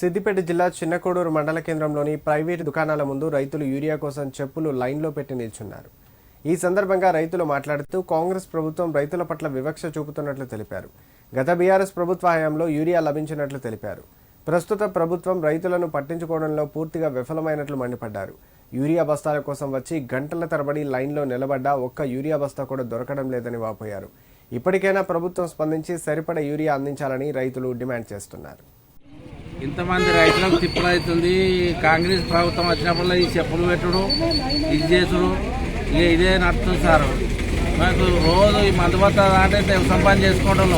సిద్దిపేట జిల్లా చిన్నకోడూరు మండల కేంద్రంలోని ప్రైవేటు దుకాణాల ముందు రైతులు యూరియా కోసం చెప్పులు లైన్లో పెట్టి నిల్చున్నారు. ఈ సందర్భంగా రైతులు మాట్లాడుతూ కాంగ్రెస్ ప్రభుత్వం రైతుల పట్ల వివక్ష చూపుతున్నట్లు తెలిపారు. గత బీఆర్ఎస్ ప్రభుత్వ హయాంలో యూరియా లభించినట్లు తెలిపారు. ప్రస్తుత ప్రభుత్వం రైతులను పట్టించుకోవడంలో పూర్తిగా విఫలమైనట్లు మండిపడ్డారు. యూరియా బస్తాల కోసం వచ్చి గంటల తరబడి లైన్లో నిలబడ్డా ఒక్క యూరియా బస్తా కూడా దొరకడం లేదని వాపోయారు. ఇప్పటికైనా ప్రభుత్వం స్పందించి సరిపడ యూరియా అందించాలని రైతులు డిమాండ్ చేస్తున్నారు. ఇంతమంది రైతులకు తిప్పలవుతుంది కాంగ్రెస్ ప్రభుత్వం వచ్చినప్పుడు ఈ చెప్పులు పెట్టుడు ఇది చేసుడు ఇక ఇదే నడుస్తుంది సార్. మాకు రోజు ఈ మందుబత్త అంటే సంపాదన పని చేసుకోవడం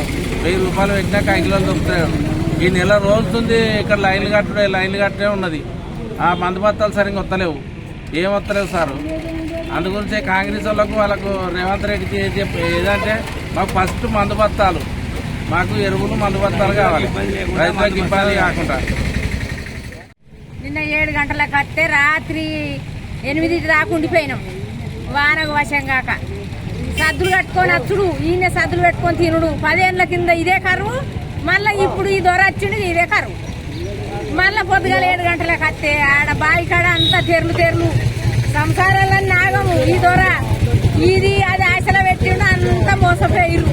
వెయ్యి రూపాయలు పెట్టినాక ఐదు దొరుకుతాయి. ఈ నెల రోజుతుంది ఇక్కడ లైన్లు కట్టడం లైన్లు కట్టే ఉన్నది. ఆ మందుబత్తాలు సరిగ్గా వస్తలేవు ఏం వస్తలేవు సారు? అందుగురించే కాంగ్రెస్ వాళ్ళకు వాళ్ళకు రేవంత్ రెడ్డికి చెప్పి ఏదంటే మాకు ఫస్ట్ మందుబత్తాలు మాకు ఎరువులు మందుబత్తాలు కావాలి. రైతులకు ఇబ్బంది కాకుండా. నిన్న ఏడు గంటలకు వస్తే రాత్రి ఎనిమిది దాకా ఉండిపోయినాం. వానకు వశం కాక. సద్దులు కట్టుకొని వచ్చుడు. ఈయన సద్దులు పెట్టుకొని తినుడు. పదేళ్ళ కింద ఇదే కరువు. మళ్ళీ ఇప్పుడు ఈ దొర వచ్చిండు ఇదే కరువు. మళ్ళీ పొద్దుగాల ఏడు గంటలకు వస్తే ఆడ బావి కాడ అంతా తెర్లు తెర్లు. సంసారాలన్నీ నాగము ఈ దొర ఇది అది ఆశలో పెట్టిండు అంత మోసపోయిరు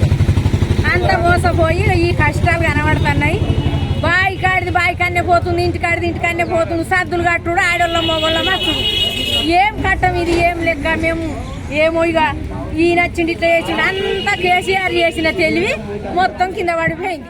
అంత మోసపోయి ఈ కష్టాలు కనబడుతున్నాయి. బాయి కాడిది బాయి కన్నే పోతుంది ఇంటి కాడిది ఇంటి కన్నే పోతుంది. సద్దులు కట్టుడు ఆడోళ్ళ మొగోళ్ళ మచ్చుడు ఏం కట్టం ఇది ఏం లెక్క మేము? ఏమో ఇక ఈయన వచ్చిండి ఇట్లా చేసిండు. అంతా కేసీఆర్ చేసిన తెలివి మొత్తం కింద పడిపోయింది.